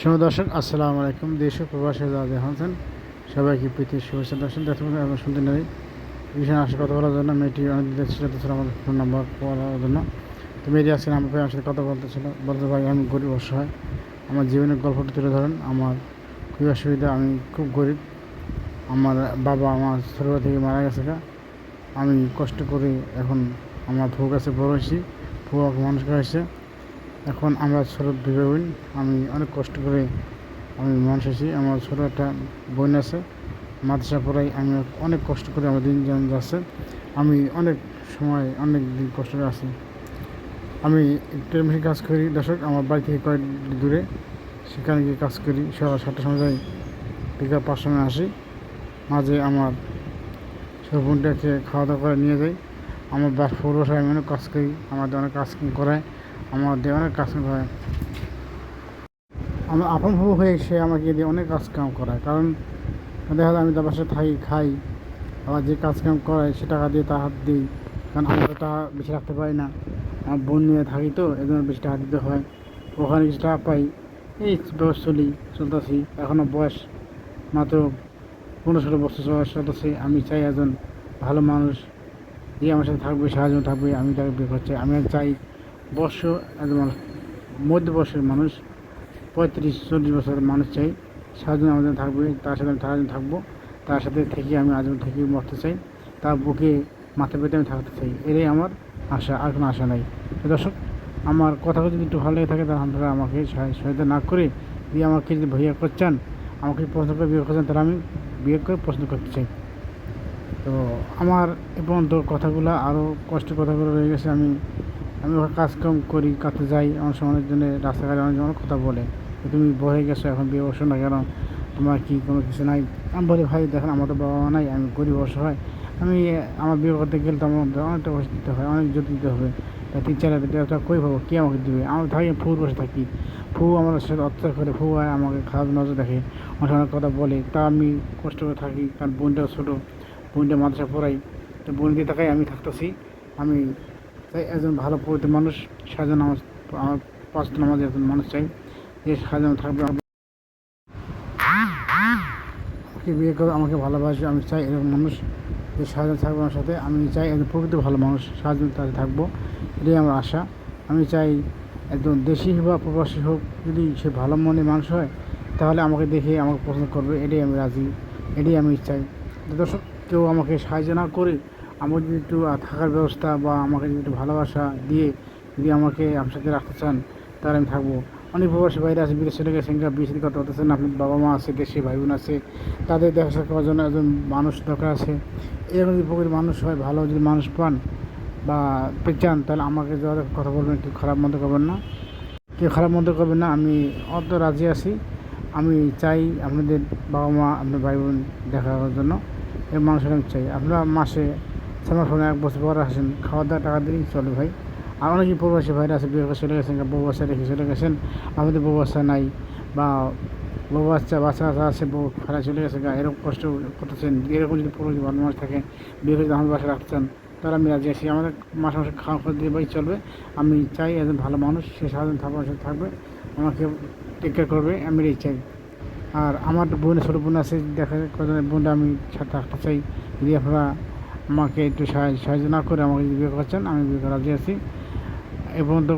শুভ দর্শক আসসালামু আলাইকুম। দেশ প্রবাসী দাদা হাসান সবাইকে প্রীতির শুভেচ্ছা দর্শন। এবং শুনতে নেই। বিষয়ে আসে কথা বলার জন্য মেয়েটি অনেক ছিল আমার ফোন নাম্বার বলার জন্য। তো মেয়েটি আজকে আমার ভাই আমার সাথে কথা বলতেছিল বলতে ভাই আমি গরিব অসহায়। আমার জীবনের গল্পটা তুলে ধরেন। আমার খুবই অসুবিধা, আমি খুব গরিব। আমার বাবা আমার ছোটবেলা থেকে মারা গেছে আমি কষ্ট করে এখন আমার ভোগ কাছে বড় হয়েছি। ভোগ মানুষ হয়েছে এখন আমরা ছোটো দুই বোন আমি অনেক কষ্ট করে আমি মানুষ আছি। আমার ছোটো একটা বোন আছে, মাদ্রাসা পড়াই আমি অনেক কষ্ট করে আমার দিন যেমন যাচ্ছে। আমি অনেক সময়, অনেক দিন কষ্ট করে আছি। আমি টেলিভিশন কাজ করি। দর্শক, আমার বাড়ি থেকে কয়েক দূরে সেখানে গিয়ে কাজ করি। সকাল সাতটার সময় যাই, বিকাল পাঁচ সময় আসি। মাঝে আমার ছোটো বোনটাকে খাওয়া দাওয়া করে নিয়ে যাই। আমার বাস পৌরসভায় আমি অনেক কাজ করি। আমাদের অনেক কাজ কাম করায় আমাদের অনেক কাজ করায় আমার আপন ভাবু হয়ে সে আমাকে দিয়ে অনেক কাজ কাম করায়। কারণ দেখা যায় আমি তার বাসায় থাকি, খাই। আবার যে কাজ কাম করায় সে টাকা দিয়ে তার হাত দিই। কারণ আমি তো টাকা বেশি রাখতে পারি না। আমার বোন নিয়ে থাকি তো, এই জন্য বেশি টাকা দিতে হয়। ওখানে কিছু টাকা পাই। এই ব্যবস্থা চলি, চলতেছি। এখনও বয়স মাত্র পনেরো ষোলো বছর বয়স চলতেছে। আমি চাই একজন ভালো মানুষ। যে আমার সাথে থাকবে সাহায্য থাকবে, আমি তাকে বিয়ে করছি। আমি চাই বর্ষ একজন মধ্য বয়সের মানুষ, পঁয়ত্রিশ, চল্লিশ বছরের মানুষ চাই। সাহায্য আমাদের থাকবে, তার সাথে আমি সারাদিন থাকব। তার সাথে থেকে আমি আজীবন থেকে মরতে চাই। তার বুকে মাথা পেতে আমি থাকতে চাই। এটাই আমার আশা, আর কোনো আশা নাই। দর্শক, আমার কথাগুলো যদি একটু ভালো লেগে থাকে, তাহলে আপনারা আমাকে সহায়তা না করে যদি আমাকে যদি ভইয়া করছেন আমাকে প্রশ্ন করে বিয়ে করছেন তাহলে আমি বিয়ে করে পছন্দ করতে চাই। তো আমার এ পর্যন্ত কথাগুলো, আরও কষ্ট কথাগুলো রয়ে গেছে, আমি আমি ওখানে কাজকাম করি কাছে যাই অনেক সময় জন্য রাস্তাঘাটে অনেক অনেক কথা বলে। তুমি বয়ে গেছো, এখন বিয়ে বসো না কেন? তোমার কি কোনো কিছু নাই? আমি বলি, ভাই, দেখেন, আমার তো বাবা মা নাই, আমি গরিব অসহায়। আমি, আমার বিয়ে করতে গেলে তো আমার অনেকটা বসে দিতে হয়, অনেক যত্ন দিতে হবে। তা তিন চার হাজার টাকা কই পাবো? কে আমাকে দেবে? আমি থাকি ফুর বসে থাকি। ফু আমার সাথে অত্যাচার করে ফু হয় আমাকে খারাপ নজর দেখে, অনেক সময় কথা বলে। তা আমি কষ্ট করে থাকি, কারণ বোনটা ছোটো, বোনটা মাদ্রাসা পড়াই তো বোনকে তাকাই আমি থাকতেছি, আমি চাই একজন ভালো পবিত্র মানুষ সাজানো আমার আমার পাঁচ নামাজ একজন মানুষ চাই, যে সাজানো থাকবে আমাকে বিয়ে করে আমাকে ভালোবাসবে, আমি চাই এরকম মানুষ যে সাজানো থাকবে আমার সাথে। আমি চাই একজন প্রকৃত ভালো মানুষ সাজানো তাতে থাকব, এটাই আমার আশা। আমি চাই একজন দেশি হোক বা প্রবাসী হোক, যদি সে ভালো মনে মানুষ হয়, তাহলে আমাকে দেখে আমাকে পছন্দ করবে, এটাই আমি রাজি, এটাই আমি চাই। দর্শক, কেউ আমাকে সাহায্য না করে আমার যদি একটু থাকার ব্যবস্থা বা আমাকে যদি একটু ভালোবাসা দিয়ে যদি আমাকে আপনার সাথে রাখতে চান, তাহলে আমি থাকব। অনেক প্রবাসী বাইরে আছে, বিদেশে গেছেন বিয়ে শাদী করতে পারতেছেন আপনার বাবা মা আছে, দেশে ভাই বোন আছে, তাদের দেখা করার জন্য একজন মানুষ দরকার আছে। এরকম যদি প্রকৃত মানুষ হয়, ভালো যদি মানুষ পান বা চান, তাহলে আমাকে যারা কথা বলবেন, কেউ খারাপ মন্দ করবেন না। কেউ খারাপ মন্দ করবেন না, আমি অত রাজি আছি। আমি চাই আপনাদের বাবা মা, আপনার ভাই বোন দেখা করার জন্য এই মানুষের আমি চাই। আপনারা মাসে ছয় মাস এক বছর পর আসেন। খাওয়া দাওয়া টাকা দিলেই চলে ভাই। আর অনেকেই প্রবাসী ভাইরা আছে, বিয়ে চলে গেছেন বউ বাচ্চা রেখে চলে গেছেন। আমাদের বউ বাচ্চা নাই বা বউ বাচ্চা বাচ্চা আছে বউ ফেরা চলে গেছে, গা এরকম কষ্ট করতেছেন। এরকম যদি প্রবাসী ভালো মানুষ থাকে, বিয়ে করে আমাদের বাসায় রাখতে চান, তাহলে আমি রাজি আছি। আমাদের মাসে মাসে খাওয়া খাওয়া দিয়ে ভাই চলবে। আমি চাই একজন ভালো মানুষ, সে সারাদিন থাকবে আমার সাথে থাকবে, আমাকে টেক কেয়ার করবে, আমি এই চাই। আর আমার বোনের ছোটো বোন আছে, দেখা কজন বোনটা আমি সাথে রাখতে চাই। যদি আপনারা আমাকে একটু সাহায্য না করে আমাকে বিয়ে করছেন আমি বিয়ে করা আছি। এ পর্যন্ত।